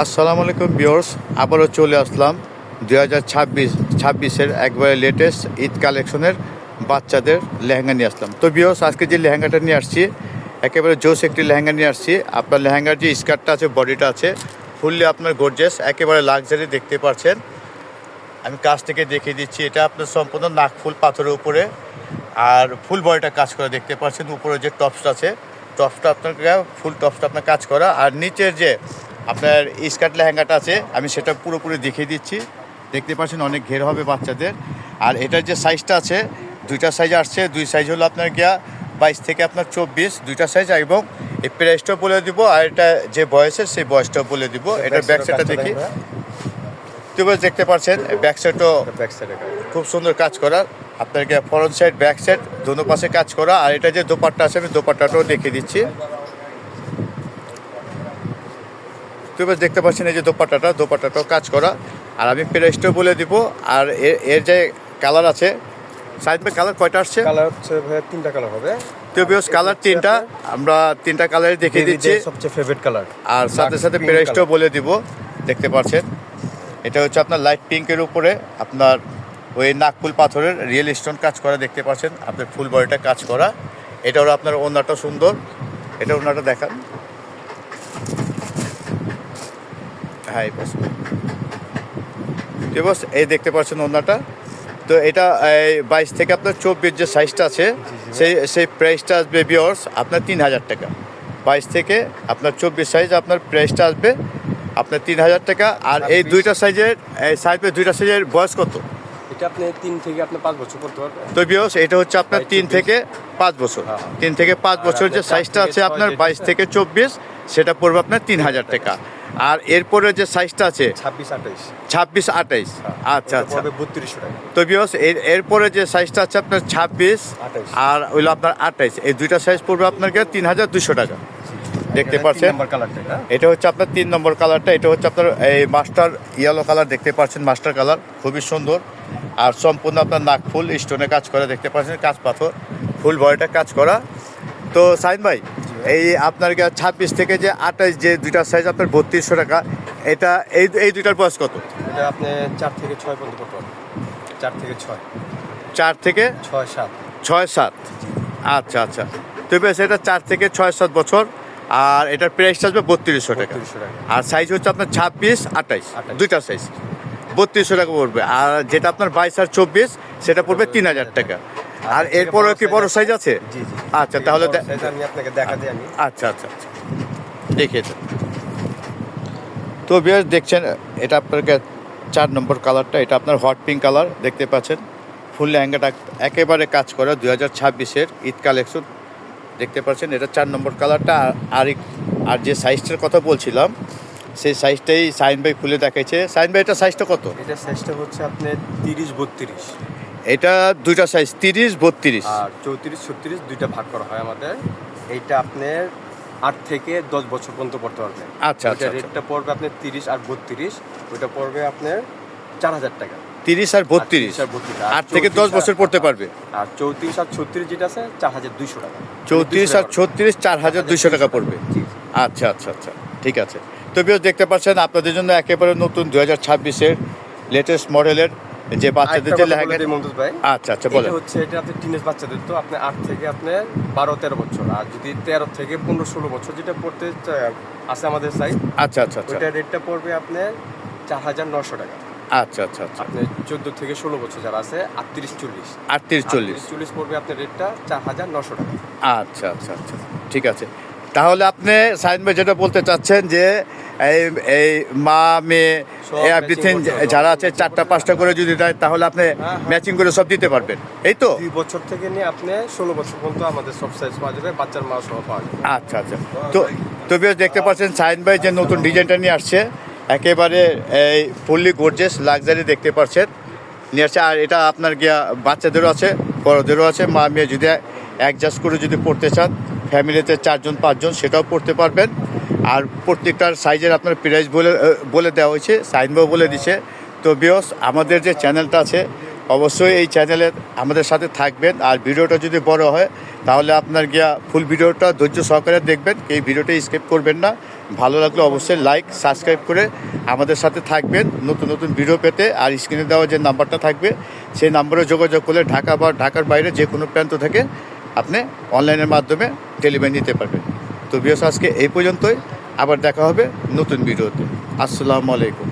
আসসালামু আলাইকুম বিয়র্স আবারও চলে আসলাম দু হাজার ছাব্বিশ, ছাব্বিশের একবারে লেটেস্ট ঈদ কালেকশনের বাচ্চাদের লেহেঙ্গা নিয়ে আসলাম। তো বিয়র্স আজকে যে লেহেঙ্গাটা নিয়ে আসছি, একেবারে জোস একটি লেহেঙ্গা নিয়ে আসছি। আপনার লেহেঙ্গার যে স্কার্টটা আছে বডিটা আছে ফুললি আপনার গর্জেস একেবারে লাক্সারি দেখতে পাচ্ছেন। আমি কাছ থেকে দেখিয়ে দিচ্ছি, এটা আপনার সম্পূর্ণ নাকফুল পাথরের উপরে আর ফুল বডিটা কাজ করা দেখতে পাচ্ছেন। উপরে যে টপসটা আছে টপসটা আপনার ফুল টপসটা আপনার কাজ করা। আর নিচের যে আপনার স্কার্ট লেহেঙ্গাটা আছে আমি সেটা পুরোপুরি দেখিয়ে দিচ্ছি। দেখতে পাচ্ছেন অনেক ঘের হবে বাচ্চাদের। আর এটার যে সাইজটা আছে দুইটা সাইজ আসছে দুই সাইজ হলো আপনার গিয়া বাইশ থেকে আপনার চব্বিশ দুইটা সাইজ এবং এই প্রাইসটাও বলে দিব আর এটা যে বয়সের সেই বয়সটাও বলে দিব। এটার ব্যাক সাইডটা দেখি। তুই দেখতে পাচ্ছেন ব্যাক সাইডও খুব সুন্দর কাজ করা। আপনাকে ফ্রন্ট সাইড ব্যাক সাইড দোনো পাশে কাজ করা। আর এটা যে দোপাট্টা আছে আমি দোপাট্টাটাও দেখিয়ে দিচ্ছি। তুই বেশ দেখতে পাচ্ছেন এই যে দোপাট্টাটা দোপাট্টাটাও কাজ করা। আর আমি প্রাইসটাও বলে দিব আর এর এর যে কালার আছে সাইড কালার কয়টা আসছে? কালার হচ্ছে ভাইয়া তিনটা কালার হবে। তো বিকজ কালার তিনটা আমরা তিনটা কালারই দেখিয়ে দিচ্ছি। সবচেয়ে ফেভারিট কালার আর সাথে সাথে প্রাইসটাও বলে দিব দেখতে পাচ্ছেন। এটা হচ্ছে আপনার লাইট পিঙ্কের উপরে আপনার ওই নাকফুল পাথরের রিয়েল স্টোন কাজ করা দেখতে পাচ্ছেন। আপনার ফুল বডিটা কাজ করা। এটা আপনার ওনাটা সুন্দর। এটা ওনাটা দেখান। হ্যাঁ এই পাশে। ঠিক আছে এই দেখতে পাচ্ছেন ওনাটা তো এটা বাইশ থেকে আপনার চব্বিশ যে সাইজটা আছে সেই সেই প্রাইসটা আসবে বিয়র্স আপনার তিন হাজার টাকা। বাইশ থেকে আপনার চব্বিশ সাইজ আপনার প্রাইসটা আসবে আপনার তিন হাজার টাকা। আর এই দুইটা সাইজের এই সাইজের দুইটা সাইজের বয়স কত? এটা আপনি তিন থেকে আপনি পাঁচ বছর করতে পারবেন। তো বিয়স এটা হচ্ছে আপনার তিন থেকে পাঁচ বছর। হ্যাঁ। তিন থেকে পাঁচ বছর যে সাইজটা আছে আপনার বাইশ থেকে চব্বিশ সেটা পড়বে আপনার তিন হাজার টাকা। আর এরপরে যে সাইজটা আছে? ছাব্বিশ আঠাইশ। ছাব্বিশ আঠাইশ। আচ্ছা আচ্ছা। পড়বে বত্রিশশো টাকা তো এর এরপরে যে সাইজটা আছে আপনার ছাব্বিশ আর হইল আপনার আঠাইশ। এই দুইটা সাইজ পড়বে আপনার গিয়ে তিন হাজার দুশো টাকা। দেখতে পাচ্ছেন? নাম্বার কালারটা এটা? হচ্ছে আপনার তিন নম্বর কালারটা এটা হচ্ছে আপনার এই মাস্টার ইয়েলো কালার দেখতে পাচ্ছেন মাস্টার কালার খুবই সুন্দর। আর সম্পূর্ণ আপনার নাক ফুল স্টোনে কাজ করা দেখতে পাচ্ছেন কাজ পাথর। ফুল বডিটা কাজ করা। তো সাইন ভাই এই আপনার ছাব্বিশ থেকে যে আঠাইশ যে দুইটা সাইজ আপনার বত্রিশশো টাকা এটা এই এই দুইটার বয়স কত? এটা আপনি চার থেকে ছয় পর্যন্ত করতে চার থেকে ছয়। চার থেকে ছয় সাত। ছয় সাত। আচ্ছা আচ্ছা। তো বেশ এটা চার থেকে ছয় সাত বছর আর এটার প্রাইসটা আসবে বত্রিশশো টাকা। আর সাইজ হচ্ছে আপনার ছাব্বিশ আঠাইশ। দুইটা সাইজ বত্রিশশো টাকা পড়বে। আর যেটা আপনার বাইশ আর চব্বিশ সেটা পড়বে তিন হাজার টাকা। আর থেকে এরপরও কি বড় সাইজ আছে? আচ্ছা তাহলে দে- আমি আপনাকে দেখাতে আমি। আচ্ছা আচ্ছা আচ্ছা। দেখিয়েছেন তো বেশ দেখছেন এটা আপনার কা- চার নম্বর কালারটা এটা আপনার হট পিঙ্ক কালার দেখতে পাচ্ছেন? ফুল লেহেঙ্গাটা একেবারে কাজ করা দুই হাজার ছাব্বিশের ঈদ কালেকশন দেখতে পাচ্ছেন? এটা চার নম্বর কালারটা আর- আর যে সাইজটার কথা বলছিলাম সেই সাইজটাই সাইন ভাই খুলে দেখাইছে। সাইন ভাই এটা সাইজটা কত? এটা সাইজটা হচ্ছে আপনার তিরিশ বত্রিশ। এটা দুইটা সাইজ তিরিশ বত্রিশ। আর চৌত্রিশ ছত্রিশ দুইটা ভাগ করা হয় আমাদের। এইটা আপনার আট থেকে দশ বছর পর্যন্ত পড়তে পারবেন আচ্ছা আচ্ছা রেটটা পড়বে আপনার তিরিশ আর বত্রিশ ওইটা পড়বে আপনার চার হাজার টাকা। তিরিশ আর বত্রিশ। আর বত্রিশ আট থেকে দশ বছর পড়তে পারবে। আর চৌত্রিশ আর ছত্রিশ যেটা আছে চার হাজার দুইশো টাকা। চৌত্রিশ আর ছত্রিশ চার হাজার দুইশো টাকা পড়বে। আচ্ছা আচ্ছা আচ্ছা ঠিক আছে। তো বিয়স দেখতে পাচ্ছেন আপনাদের জন্য একেবারে নতুন দু হাজার ছাব্বিশের লেটেস্ট মডেলের যে বাচ্চাদের যে লেহেঙ্গা মমতাজ ভাই। আচ্ছা আচ্ছা বলেন। হচ্ছে এটা আপনার টিনেজ বাচ্চাদের। তো আপনি আট থেকে আপনার বারো তেরো বছর। আর যদি তেরো থেকে পনেরো ষোলো বছর যেটা পড়তে আছে আমাদের সাইজ আচ্ছা আচ্ছা আচ্ছা। ওইটা রেটটা পড়বে আপনার চার হাজার নশো টাকা। আচ্ছা আচ্ছা আচ্ছা। আপনার চোদ্দ থেকে ষোলো বছর যারা আছে আটত্রিশ চল্লিশ। আটত্রিশ চল্লিশ। চল্লিশ পড়বে আপনার রেটটা চার হাজার নশো টাকা। আচ্ছা আচ্ছা আচ্ছা। ঠিক আছে। তাহলে আপনি সাইন ভাই যেটা বলতে চাচ্ছেন যে এই এই মা মেয়ে এভরিথিং যারা আছে চারটা পাঁচটা করে যদি দেয় তাহলে আপনি হ্যাঁ। ম্যাচিং করে সব দিতে পারবেন। এই তো? দুই বছর থেকে নিয়ে আপনি ষোলো বছর পর্যন্ত আমাদের সব সাইজ পাওয়া যাবে বাচ্চার মা সহ পাওয়া যাবে। আচ্ছা আচ্ছা। তো তো বেশ দেখতে পাচ্ছেন সাইন ভাই যে নতুন ডিজাইনটা নিয়ে আসছে একেবারে এই ফুললি গর্জেস লাক্সারি দেখতে পাচ্ছেন। নিয়ে আসছে আর এটা আপনার গিয়া বাচ্চাদেরও আছে বড়দেরও আছে মা মেয়ে যদি অ্যাডজাস্ট করে যদি পড়তে চান ফ্যামিলিতে চারজন পাঁচজন সেটাও পড়তে পারবেন। আর প্রত্যেকটার সাইজের আপনার প্রাইস বলে বলে দেওয়া হয়েছে সাইন ভাই বলে দিছে তো বিয়স আমাদের যে চ্যানেলটা আছে, অবশ্যই এই চ্যানেলে আমাদের সাথে থাকবেন। আর ভিডিওটা যদি বড় হয়, তাহলে আপনার গিয়া ফুল ভিডিওটা ধৈর্য সহকারে দেখবেন। এই ভিডিওটা স্কিপ করবেন না। ভালো লাগলে অবশ্যই লাইক সাবস্ক্রাইব করে আমাদের সাথে থাকবেন। নতুন নতুন ভিডিও পেতে। আর স্ক্রিনে দেওয়া যে নাম্বারটা থাকবে, সেই নাম্বারে যোগাযোগ করলে ঢাকা বা ঢাকার বাইরে যে কোনো প্রান্ত থেকে আপনি অনলাইনের মাধ্যমে ডেলিভারি নিতে পারবেন। তো বিয়স আজকে এই পর্যন্তই। আবার দেখা হবে নতুন ভিডিওতে। আসসালামু আলাইকুম।